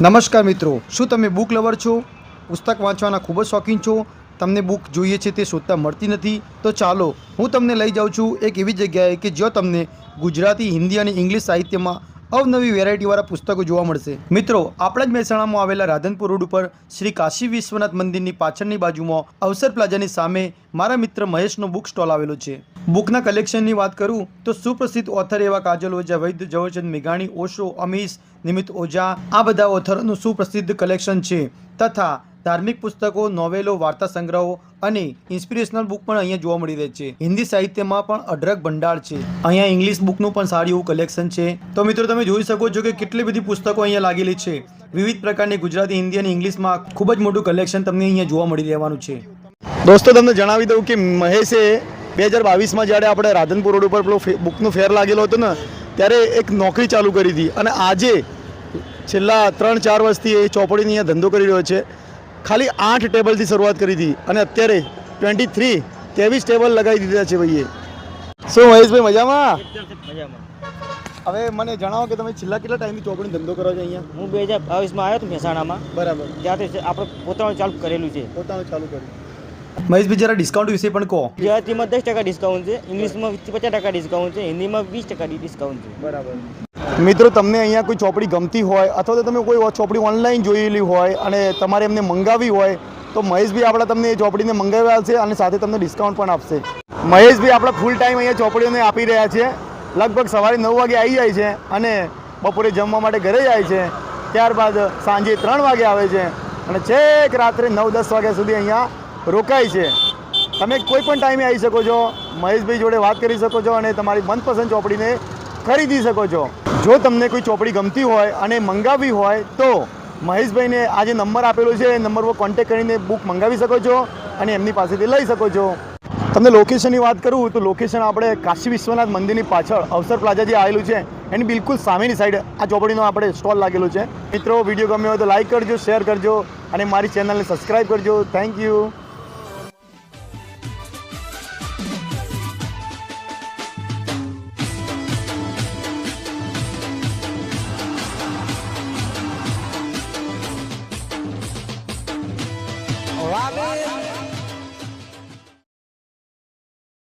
નમસ્કાર મિત્રો, શું તમે બુક લવર છો? પુસ્તક વાંચવાના ખૂબ જ શોખીન છો? તમને બુક જોઈએ છે તે શોધતા મળતી નથી? તો ચાલો, હું તમને લઈ જાઉં છું એક એવી જગ્યાએ કે જ્યાં તમને ગુજરાતી, હિન્દી અને ઇંગ્લિશ સાહિત્યમાં અવનવી વેરાયટીવાળા પુસ્તકો જોવા મળશે. મિત્રો, આપણા જ મહેસાણામાં આવેલા રાધનપુર રોડ ઉપર શ્રી કાશી વિશ્વનાથ મંદિરની પાછળની બાજુમાં અવસર પ્લાઝાની સામે મારા મિત્ર મહેશનો બુક સ્ટોલ આવેલો છે. બુકના કલેક્શનની વાત કરું તો સુપ્રસિદ્ધ ઓથર એવા કાજલ ઓઝા, વૈદ્ય ઝવેરચંદ મેઘાણી, ઓશો અમીશ, નિમિત ઓઝા, આ બધા ઓથરોનું સુપ્રસિદ્ધ કલેક્શન છે. તથા ધાર્મિક પુસ્તકો, નોવેલો, વાર્તા સંગ્રહો અને ઇન્સ્પિરેશનલ બુક પણ અહીંયા જોવા મળી રહે છે. હિન્દી સાહિત્યમાં પણ અઢળક ભંડાર છે. અહીંયા ઇંગ્લિશ બુકનું પણ સારું એવું કલેક્શન છે. તો મિત્રો, તમે જોઈ શકો છો કે કેટલી બધી પુસ્તકો અહીંયા લાગેલી છે. વિવિધ પ્રકારની ગુજરાતી, હિન્દી અને ઇંગ્લિશમાં ખૂબ જ મોટું કલેક્શન તમને અહીંયા જોવા મળી રહેવાનું છે. દોસ્તો, તમને જણાવી દઉં કે મહેશે બે હજાર બાવીસમાં જ્યારે આપણે રાધનપુર રોડ ઉપર પેલો બુકનો ફેર લાગેલો હતો ને, ત્યારે એક નોકરી ચાલુ કરી હતી. અને આજે છેલ્લા ત્રણ ચાર વર્ષથી એ ચોપડીની અહીંયા ધંધો કરી રહ્યો છે. ખાલી આઠ ટેબલથી શરૂઆત કરી હતી અને અત્યારે ટ્વેન્ટી થ્રી ત્રેવીસ ટેબલ લગાવી દીધા છે ભાઈએ. શું મહેશભાઈ મજામાં? હવે મને જણાવો કે તમે છેલ્લા કેટલા ટાઈમથી ચોકડી ધંધો કરો છો અહીંયા? હું બે હજાર બાવીસમાં આવ્યો હતો મહેસાણામાં. બરાબર. ત્યાંથી આપણે પોતાનું ચાલુ કરેલું છે. પોતાનું ચાલુ કર્યું. મહેશભાઈ જરા ડિસ્કાઉન્ટ વિશે પણ કહો. ગુજરાતીમાં દસ ટકા ડિસ્કાઉન્ટ છે ઇંગ્લિશમાં પચાસ ટકા ડિસ્કાઉન્ટ છે હિન્દીમાં વીસ ટકા ડિસ્કાઉન્ટ છે. બરાબર. મિત્રો, તમને અહીંયા કોઈ ચોપડી ગમતી હોય અથવા તો તમે કોઈ ચોપડી ઓનલાઈન જોયેલી હોય અને તમારે એમને મંગાવી હોય, તો મહેશભાઈ આપણા તમને એ ચોપડીને મંગાવી આવશે અને સાથે તમને ડિસ્કાઉન્ટ પણ આપશે. મહેશભાઈ આપણા ફૂલ ટાઈમ અહીંયા ચોપડીઓને આપી રહ્યા છે. લગભગ સવારે નવ વાગે આવી જાય છે અને બપોરે જમવા માટે ઘરે જાય છે. ત્યારબાદ સાંજે ત્રણ વાગે આવે છે અને છેક રાત્રે નવ દસ વાગ્યા સુધી અહીંયા રોકાય છે. તમે કોઈ પણ ટાઈમે આવી શકો છો. મહેશભાઈ જોડે વાત કરી શકો છો અને તમારી મનપસંદ ચોપડીને ખરીદી શકો છો. જો તમને કોઈ ચોપડી ગમતી હોય અને મંગાવી હોય તો મહેશભાઈને આ જે નંબર આપેલો છે. એ નંબર પર કોન્ટેક્ટ કરીને બુક મંગાવી શકો છો અને એમની પાસેથી લઈ શકો છો. તમને લોકેશનની વાત કરું તો લોકેશન આપણે કાશી વિશ્વનાથ મંદિરની પાછળ અવસર પ્લાઝા જે આવેલું છે, એની બિલકુલ સામેની સાઈડ આ ચોપડીનો આપણે સ્ટોલ લાગેલો છે. મિત્રો વીડિયો ગમ્યો હોય તો લાઈક કરજો શેર કરજો અને મારી ચેનલને સબસ્ક્રાઈબ કરજો. Thank you Olá.